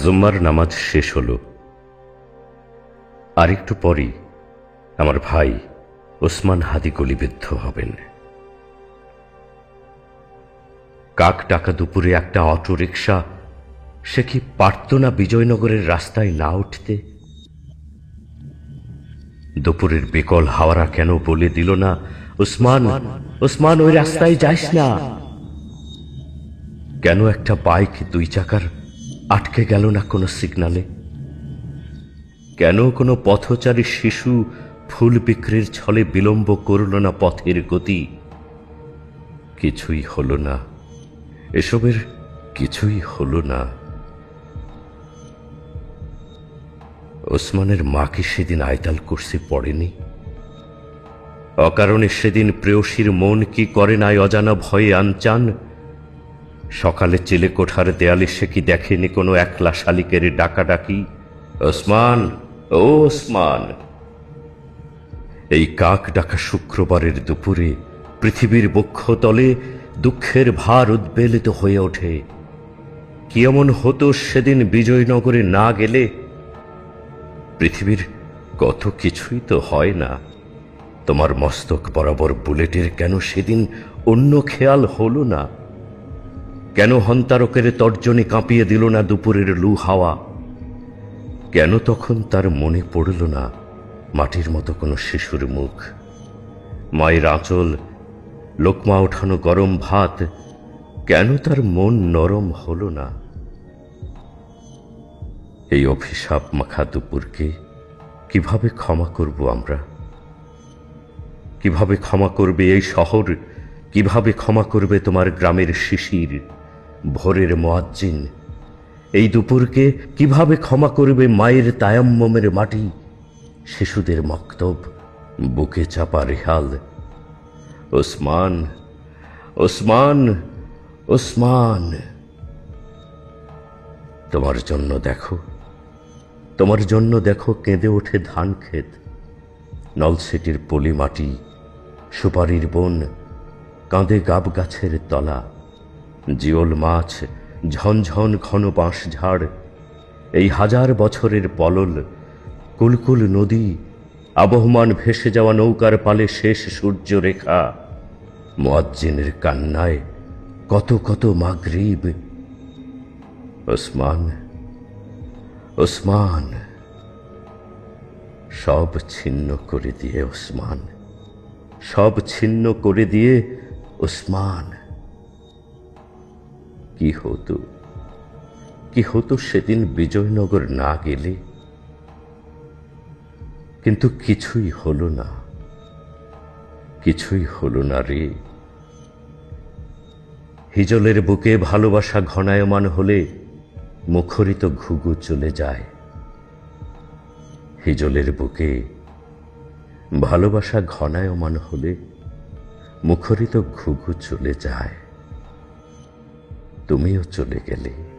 জুম্মার নামাজ শেষ হলো। আর একটু পরই আমার ভাই ওসমান হাদি গলিবিদ্ধ হবেন। কাক টাকা দুপুরে একটা অটো রিক্সা সে কি পারত না বিজয়নগরের রাস্তায় না উঠতে? দুপুরের বেকল হাওয়ারা কেন বলে দিল না, ওসমান ওসমান, ওই রাস্তায় যাইস না। কেন একটা বাইক দুই চাকার আটকে গেল না কোনো সিগনালে কেন কোনো পথচারী শিশু ফুল বিক্রির ছলে বিলম্ব করল না পথের গতি? কিছুই হলো না। এসবের কিছুই হলো না। ওসমানের মা কি সেদিন আয়তাল কুর্সি পড়েনি? অকারণে সেদিন প্রেয়সীর মন কি করে নাই অজানা ভয়ে আনচান? সকালে চিলে কোঠার দেয়ালে সে কি দেখেনি কোনো একলা শালিকের ডাকাডাকি? ওসমান, ও ওসমান। এই কাক ডাকা শুক্রবারের দুপুরে পৃথিবীর বক্ষতলে দুঃখের ভার উদ্বেলিত হয়ে ওঠে। কি এমন হতো সেদিন বিজয়নগরে না গেলে? পৃথিবীর কত কিছুই তো হয় না। তোমার মস্তক বরাবর বুলেটের কেন সেদিন অন্য খেয়াল হলো না? কেন হন্তারকের তর্জনী কাঁপিয়ে দিল না দুপুরের লু হাওয়া? কেন তখন তার মনে পড়ল না মাটির মতো কোনো শিশুর মুখ? মায়ের আঁচল, লোকমা ওঠানো গরম ভাত, কেন তার মন নরম হল না? এই অভিশাপ মাখা দুপুরকে কীভাবে ক্ষমা করব আমরা? কীভাবে ক্ষমা করবে এই শহর? কীভাবে ক্ষমা করবে তোমার গ্রামের শিশির? ভোরের মোয়াজ্জিন। এই দুপুরকে কীভাবে ক্ষমা করবে মায়ের তায়াম্মমের মাটি? শিশুদের মক্তব, বুকে চাপা রেহাল। ওসমান ওসমান ওসমান। তোমার জন্য দেখো, তোমার জন্য দেখো কেঁদে ওঠে ধান ক্ষেত। নলসিটির পলি মাটি সুপারির বন, কাঁদে গাব গাছের তলা। জিওল মাছ, ঝনঝন ঘন বাঁশ ঝাড় এই হাজার বছরের পলল, কুলকুল নদী, আবহমান ভেসে যাওয়া নৌকার পালে শেষ সূর্য রেখা মোয়াজ্জিনের কান্নায় কত কত মাগরিব। ওসমান ওসমান, সব ছিন্ন করে দিয়ে ওসমান, সব ছিন্ন করে দিয়ে ওসমান। কি হতো? কি হতো সেদিন বিজয়নগর না গেলে? কিন্তু কিছুই হলো না। কিছুই হলো না রে। হিজলের বুকে ভালোবাসা ঘনায়মান হলে মুখরিত ঘুঘু চলে যায়। হিজলের বুকে ভালোবাসা ঘনায়মান হলে মুখরিত ঘুঘু চলে যায়। তুমিও চলে গেলে।